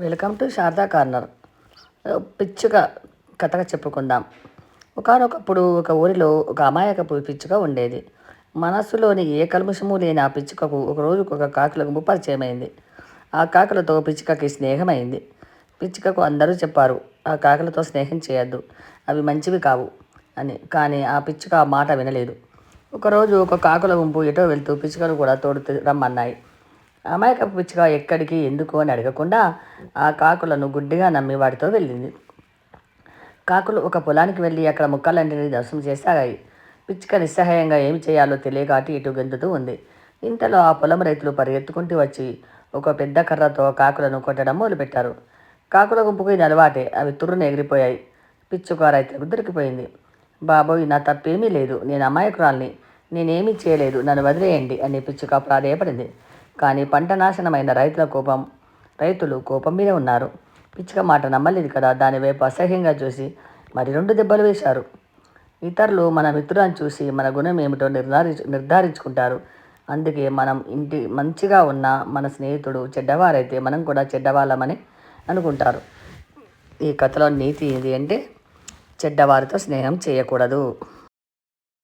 Welcome to Sharada corner. పిచ్చుక కథగా చెప్పుకుందాం. ఒకానొకప్పుడు ఒక ఊరిలో ఒక అమాయకపు పిచ్చుక ఉండేది. మనస్సులోని ఏ కల్మషము లేని ఆ పిచ్చుకకు ఒకరోజు ఒక కాకుల గుంపు పరిచయమైంది. ఆ కాకులతో పిచ్చుకకి స్నేహమైంది. పిచ్చుకకు అందరూ చెప్పారు ఆ కాకులతో స్నేహం చేయొద్దు అవి మంచివి కావు అని. కానీ ఆ పిచ్చుక ఆ మాట వినలేదు. ఒకరోజు ఒక కాకుల గుంపు ఎటో వెళ్తూ పిచ్చుకను కూడా తోడు రమ్మన్నాయి. అమాయక పిచ్చుక ఎక్కడికి ఎందుకు అని అడగకుండా ఆ కాకులను గుడ్డిగా నమ్మి వాటితో వెళ్ళింది. కాకులు ఒక పొలానికి వెళ్ళి అక్కడ ముక్కలన్నింటినీ దర్శనం చేసాగాయి పిచ్చుక నిస్సహాయంగా ఏమి చేయాలో తెలియక అటు ఇటు గెంతుతూ ఉంది. ఇంతలో ఆ పొలం రైతులు పరిగెత్తుకుంటూ వచ్చి ఒక పెద్ద కర్రతో కాకులను కొట్టడం మొదలుపెట్టారు. కాకుల గుంపుకు ఇది అలవాటే అవి తుర్రును ఎగిరిపోయాయి. పిచ్చుక రైతులకు దొరికిపోయింది. బాబోయ్ నా తప్పేమీ లేదు. నేను అమాయకురాల్ని. నేనేమీ చేయలేదు. నన్ను వదిలేయండి అని పిచ్చుక ప్రాధేయపడింది. కానీ పంట నాశనమైన రైతుల కోపం రైతులు కోపం మీద ఉన్నారు. పిచ్చుక మాట నమ్మలేదు కదా దాని వైపు అసహ్యంగా చూసి మరి రెండు దెబ్బలు వేశారు. ఇతరులు మన మిత్రులను చూసి మన గుణం ఏమిటో నిర్ధారించు నిర్ధారించుకుంటారు. అందుకే మనం ఇంటి మంచిగా ఉన్న మన స్నేహితుడు చెడ్డవారైతే మనం కూడా చెడ్డవాళ్ళమని అనుకుంటారు. ఈ కథలో నీతి ఏంటి అంటే చెడ్డవారితో స్నేహం చేయకూడదు.